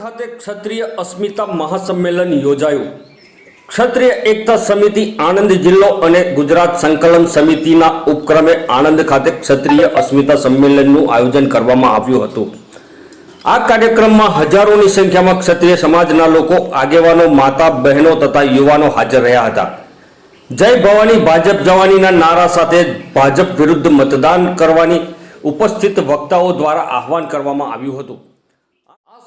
ખાતે ક્ષત્રિય અસ્મિતા મહાસંમેલન યોજાયું. ક્ષત્રિય એકતા સમિતિ આણંદ જિલ્લો અને ગુજરાત સંકલન સમિતિના ઉપક્રમે આણંદ ખાતે ક્ષત્રિય અસ્મિતા સંમેલનનું આયોજન કરવામાં આવ્યું હતું. આ કાર્યક્રમમાં હજારોની સંખ્યામાં ક્ષત્રિય સમાજના લોકો, આગેવાનો માતા બહેનો તથા યુવાનો હાજર રહ્યા હતા. જય ભવાની ભાજપ જવાનીના નારા સાથે ભાજપ વિરુદ્ધ મતદાન કરવાની ઉપસ્થિત વક્તાઓ દ્વારા આહવાન કરવામાં આવ્યું હતું.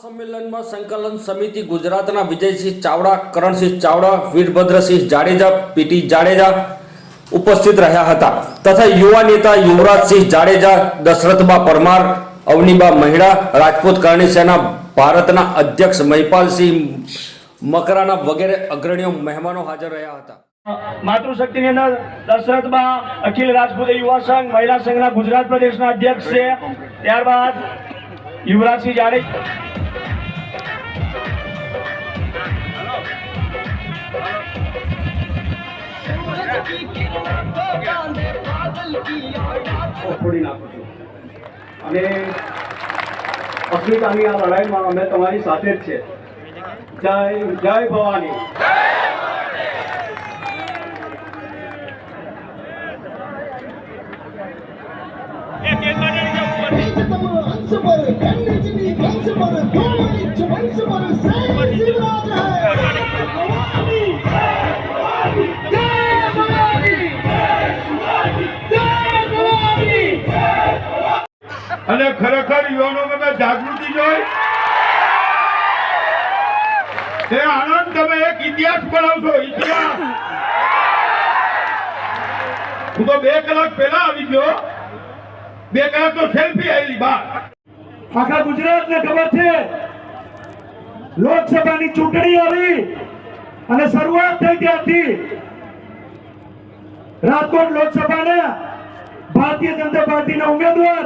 સંમેલનમાં સંકલન સમિતિ ગુજરાતના વિજયસિંહ ચાવડા, કરણસિંહ ચાવડા, વીરભદ્રસિંહ જાડેજા, પીટી જાડેજા ઉપસ્થિત રહ્યા હતા. તથા યુવા નેતા યુવરાજસિંહ જાડેજા, દશરથબા પરમાર, અવનીબા મહિડા, રાજપૂત કરણી સેના, ભારતના અધ્યક્ષ મહિપાલસિંહ મકરાના વગેરે અગ્રણીઓ મહેમાનો હાજર રહ્યા હતા. માતૃશક્તિની અંદર દશરથબા, અખિલ રાજપૂત યુવા સંઘ, મહિલા સંઘના ગુજરાત પ્રદેશના અધ્યક્ષ છે. ત્યારબાદ યુવરાજસિંહ જાડે વખોડી નાખું છું. અને અસ્મિતાની આ લડાઈમાં અમે તમારી સાથે જ છે. જય જય ભવાની. વંશ પર વંશ પર અને ખરેખર યુવાનોમાં જાગૃતિ જોઈ. તે આનંદ તમે એક ઇતિહાસ બનાવશો ઇતિહાસ. હું તો બે કલાક પહેલા આવી ગયો. બે કલાક તો સેલ્ફી આવેલી બહાર આખા ગુજરાતને ખબર છે, લોકસભાની ચૂંટણી આવી અને શરૂઆત થઈ ત્યારથી રાજકોટ લોકસભાના ભારતીય જનતા પાર્ટીના ઉમેદવાર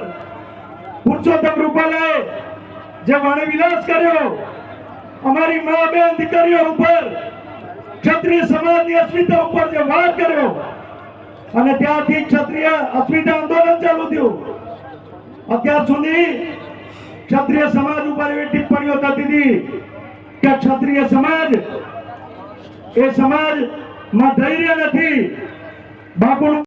પુરુષોત્તમ રૂપાલાએ જે વાણી વિલાસ કર્યો, અમારી મા બેન દીકરીઓ ઉપર, ક્ષત્રિય સમાજની અસ્મિતા ઉપર જે વાર કર્યો, અને ત્યારથી ક્ષત્રિય અસ્મિતા આંદોલન ચાલુ થયું. અત્યાર સુધી ક્ષત્રિય સમાજ ઉપર એવી ટિપ્પણીઓ થતી હતી કે ક્ષત્રિય સમાજ, એ સમાજમાં ધૈર્ય નથી. બાપુનું